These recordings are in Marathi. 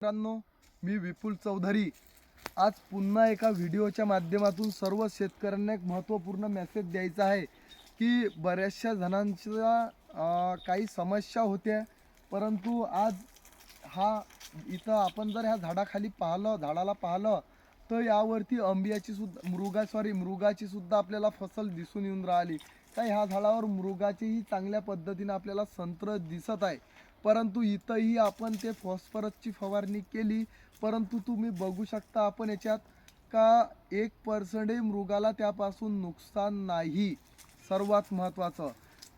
मित्रांनो मी विपुल चौधरी. आज पुन्हा एका व्हिडिओच्या माध्यमातून सर्व शेतकऱ्यांना एक महत्त्वपूर्ण मेसेज द्यायचा आहे की बऱ्याचशा जणांच्या काही समस्या होत्या. परंतु आज हा इथं आपण जर ह्या झाडाखाली पाहिलं झाडाला पाहिलं तर यावरती आंब्याची सुद्धा मृगा सॉरी मृगाची सुद्धा आपल्याला फसल दिसून येऊन राहिली. तर ह्या झाडावर मृगाचीही चांगल्या पद्धतीने आपल्याला संत्र दिसत आहे. परंतु इथंही आपण ते फॉस्फरसची फवारणी केली. परंतु तुम्ही बघू शकता आपण याच्यात का एक पर्सेंटही मृगाला त्यापासून नुकसान नाही. सर्वात महत्त्वाचं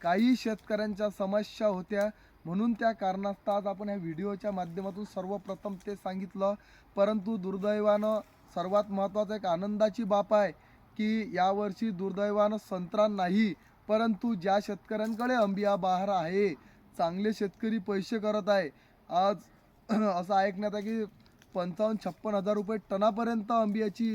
काही शेतकऱ्यांच्या समस्या होत्या. म्हणून त्या कारणास्तव आज आपण ह्या व्हिडिओच्या माध्यमातून सर्वप्रथम ते सांगितलं. परंतु दुर्दैवानं सर्वात महत्त्वाचं एक आनंदाची बाब आहे की यावर्षी दुर्दैवानं संत्रा नाही. परंतु ज्या शेतकऱ्यांकडे अंबिया बहार आहे चांगले शेतकरी पैसे करत आहे. आज असं ऐकण्यात आहे की पंचावन्न छप्पन हजार रुपये टनापर्यंत आंब्याची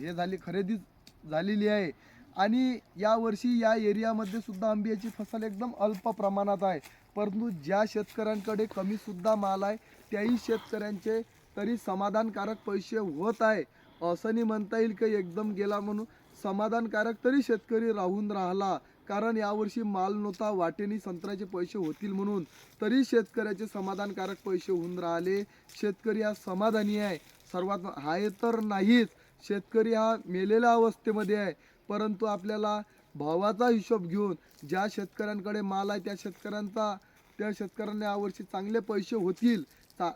हे झाली खरेदी झालेली आहे. आणि यावर्षी या एरियामध्ये सुद्धा आंब्याची फसल एकदम अल्प प्रमाणात आहे. परंतु ज्या शेतकऱ्यांकडे कमीसुद्धा माल आहे त्याही शेतकऱ्यांचे तरी समाधानकारक पैसे होत आहे. असं नाही म्हणता येईल की एकदम गेला म्हणून. समाधानकारक तरी शेतकरी राहून राहिला. कारण यावर्षी माल नव्हता वाटेनी संत्र्याचे पैसे होतील म्हणून. तरी शेतकऱ्याचे समाधानकारक पैसे होऊन राहिले. शेतकरी हा समाधानी आहे. सर्वात आहे तर नाहीच. शेतकरी हा मेलेल्या अवस्थेमध्ये आहे. परंतु आपल्याला भावाचा हिशोब घेऊन ज्या शेतकऱ्यांकडे माल आहे त्या शेतकऱ्यांचा त्या शेतकऱ्यांना यावर्षी चांगले पैसे होतील. चा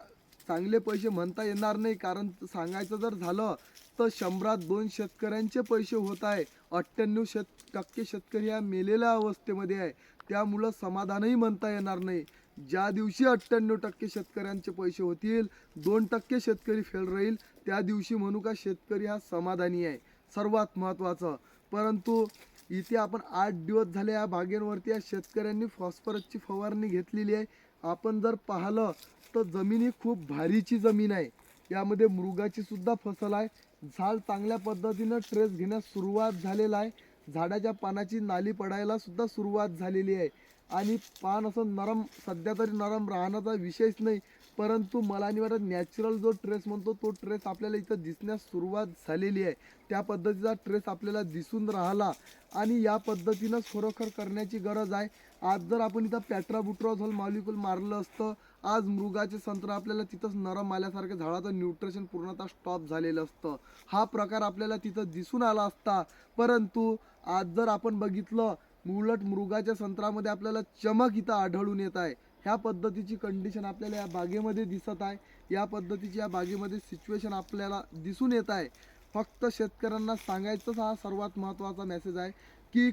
चांगले पैसे म्हणता येणार नाही. कारण सांगायचं जर झालं फक्त शंभरात दोन शेतकऱ्यांचे पैसे होत आहे. अठ्ठ्याण्णव शेत टक्के शेतकरी या मेलेल्या अवस्थेमध्ये आहे. त्यामुळं समाधानही म्हणता येणार नाही. ज्या दिवशी अठ्ठ्याण्णव टक्के शेतकऱ्यांचे पैसे होतील दोन टक्के शेतकरी फेल राहील त्या दिवशी म्हणू का शेतकरी हा समाधानी आहे. सर्वात महत्त्वाचं. परंतु इथे आपण आठ दिवस झाले या बागेंवरती या शेतकऱ्यांनी फॉस्फरसची फवारणी घेतलेली आहे. आपण जर पाहिलं तर जमीन ही खूप भारीची जमीन आहे. यामध्ये मृगाची सुद्धा फसल आहे. झाड चांगल्या पद्धतीनं ट्रेस घेण्यास सुरुवात झालेला आहे. झाडाच्या पानाची नाली पडायला सुद्धा सुरुवात झालेली आहे. आणि पान असं नरम सध्या तरी नरम राहण्याचा विषयच नाही. परंतु मला आणि वाटत नॅचरल जो ट्रेस म्हणतो तो ट्रेस आपल्याला इथं दिसण्यास सुरुवात झालेली आहे. त्या पद्धतीचा ट्रेस आपल्याला दिसून राहिला आणि या पद्धतीनंच खरोखर करण्याची गरज आहे. आज जर आपण इथं पॅट्राबुट्रॉझॉल मॉलिक्यूल मारलं असतं आज मृगाचे संत्र आपल्याला तिथंच नरम आल्यासारखं झाडाचं न्यूट्रिशन पूर्णतः स्टॉप झालेलं असतं. हा प्रकार आपल्याला तिथं दिसून आला असता. परंतु आज जर आपण बघितलं उलट मृगाच्या संत्रामध्ये आपल्याला चमक इथं आढळून येत आहे. ह्या पद्धतीची कंडिशन आपल्याला या बागेमध्ये दिसत आहे. या पद्धतीची या बागेमध्ये सिच्युएशन आपल्याला दिसून येत आहे. फक्त शेतकऱ्यांना सांगायचंच हा सर्वात महत्त्वाचा मेसेज आहे की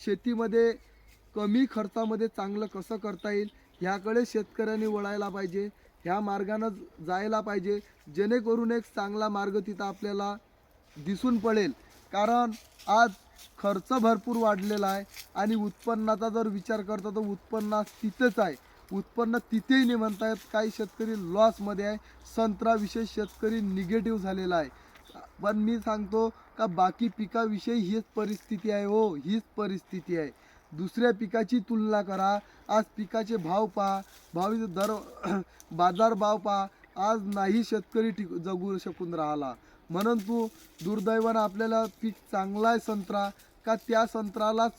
शेतीमध्ये कमी खर्चामध्ये चांगलं कसं करता येईल ह्याकडे शेतकऱ्यांनी वळायला पाहिजे ह्या मार्गानं जायला पाहिजे जेणेकरून एक चांगला मार्ग तिथं आपल्याला दिसून पडेल. कारण आज खर्च भरपूर वाढलेला आहे आणि उत्पन्नाचा जर विचार करता तर उत्पन्न तिथेच आहे. उत्पन्न तिथेही नाही म्हणता येत काही शेतकरी लॉसमध्ये आहे. संत्राविषयी शेतकरी निगेटिव्ह झालेला आहे. पण मी सांगतो का बाकी पिकाविषयी हीच परिस्थिती आहे हो. हीच परिस्थिती आहे. दुसऱ्या पिकाची तुलना करा. आज पिकाचे भाव पहा. भावी दर बाजार भाव पहा. आज नाही शेतकरी टिक जगू शकून राहिला. म्हणून तू दुर्दैवानं आपल्याला पीक चांगला आहे संत्रा. का त्या संत्रालाच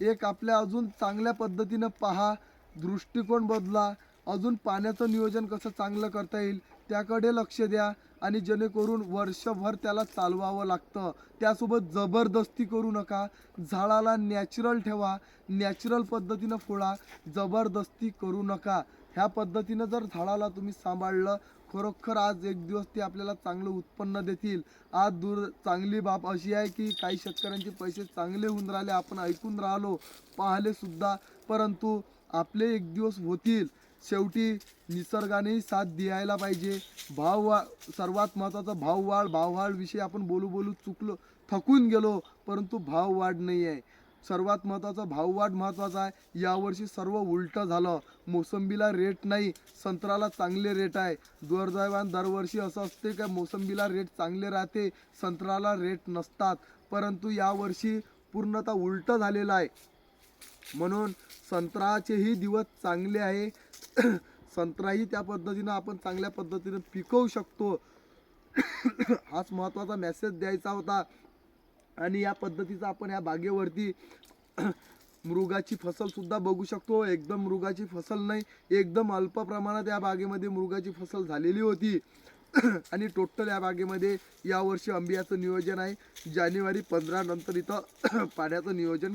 एक आपल्या अजून चांगल्या पद्धतीनं पहा. दृष्टिकोन बदला. अजून पाण्याचं नियोजन कसं चांगलं करता येईल त्याकडे लक्ष द्या आणि जेणेकरून वर्षभर त्याला चालवावं लागतं. त्यासोबत जबरदस्ती करू नका. झाडाला नॅचरल ठेवा. नॅचरल पद्धतीनं फोडा जबरदस्ती करू नका. ह्या पद्धतीनं जर झाडाला तुम्ही सांभाळलं खरोखर आज एक दिवस ते आपल्याला चांगलं उत्पन्न देतील. आज दूर चांगली बाब अशी आहे की काही शेतकऱ्यांचे पैसे चांगले होऊन राहिले आपण ऐकून राहिलो पाहिलेसुद्धा परंतु आपले एक दिवस होतील. शेवटी निसर्गानेही साथ द्यायला पाहिजे. भाववा सर्वात महत्त्वाचा भाव वाढ भाववाढ भाववाढविषयी आपण बोलू बोलू चुकलो थकून गेलो परंतु भाववाढ नाही आहे. सर्वात महत्त्वाचा भाववाढ महत्त्वाचा आहे. यावर्षी सर्व उलटं झालं. मोसंबीला रेट नाही संत्राला चांगले रेट आहे. दुर्दैवान दरवर्षी असं असते का मोसंबीला रेट चांगले राहते संत्राला रेट नसतात. परंतु यावर्षी पूर्णतः उलटं झालेलं आहे. म्हणून संत्र्याचेही दिवस चांगले आहे. संत्राही त्या पद्धतीनं आपण चांगल्या पद्धतीनं पिकवू शकतो. हाच महत्त्वाचा मेसेज द्यायचा होता. आणि या पद्धतीचा आपण या बागेवरती मृगाची फसलसुद्धा बघू शकतो. एकदम मृगाची फसल नाही एकदम अल्प प्रमाणात या बागेमध्ये मृगाची फसल झालेली होती. आणि टोटल या बागेमध्ये यावर्षी आंबियाचं नियोजन आहे. जानेवारी पंधरा नंतर इथं पाण्याचं नियोजन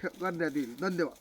ठे- करण्यात येईल. धन्यवाद.